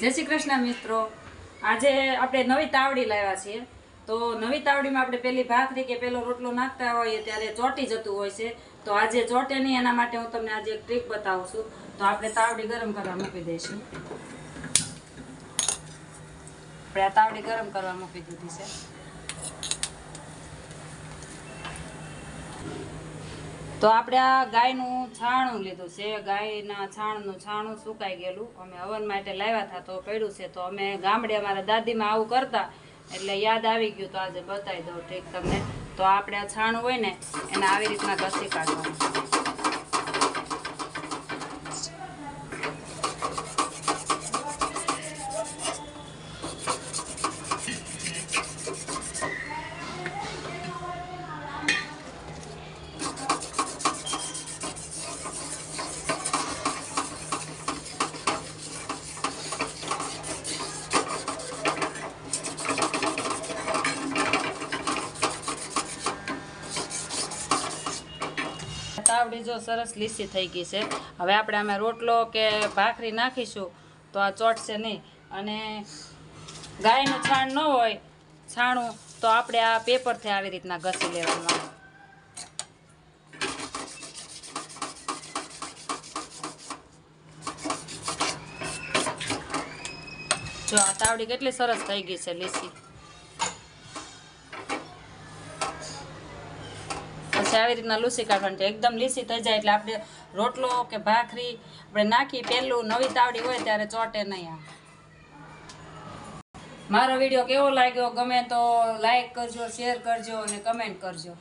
જય શ્રી કૃષ્ણ મિત્રો. આજે આપણે નવી તાવડી લાવ્યા છીએ. તો નવી તાવડીમાં આપણે પેલી ભાખરી કે પેલો રોટલો નાખતા હોઈએ ત્યારે ચોટી જતું હોય છે. તો આજે ચોટે નહીં, એના માટે હું તમને આજે એક ટ્રીક બતાવું છું. તો આપણે તાવડી ગરમ કરવા મૂકી દઈશું. આપણે આ તાવડી ગરમ કરવા મૂકી દીધી છે. તો આપણે આ ગાયનું છાણું લીધું છે. ગાયના છાણનું છાણું સુકાઈ ગયેલું. અમે હવન માટે લાવ્યા હતા તો પડ્યું છે. તો અમે ગામડે અમારા દાદીમાં આવું કરતા. એટલે યાદ આવી ગયું તો આજે બતાવી દઉં ઠીક તમને. તો આપણે આ છાણું હોય ને એને આવી રીતના ઘસી કાઢવાનું. તાવડી જો સરસ લીસી થઈ ગઈ છે. હવે આપણે આમાં રોટલો કે ભાખરી નાખીશું તો આ ચોટશે નહીં. અને ગાયનું છાણ ન હોય, છાણું, તો આપણે આ પેપરથી આવી રીતના ઘસી લેવાનું. જો આ તાવડી કેટલી સરસ થઈ ગઈ છે લીસી. પછી આવી રીતના લૂસી કાઢવાની છે. એકદમ લીસી થઈ જાય એટલે આપણે રોટલો કે ભાખરી આપણે નાખી, પહેલું નવી તાવડી હોય ત્યારે ચોટે નહીં આ. મારો વીડિયો કેવો લાગ્યો? ગમે તો લાઈક કરજો શેર કરજો અને કમેન્ટ કરજો.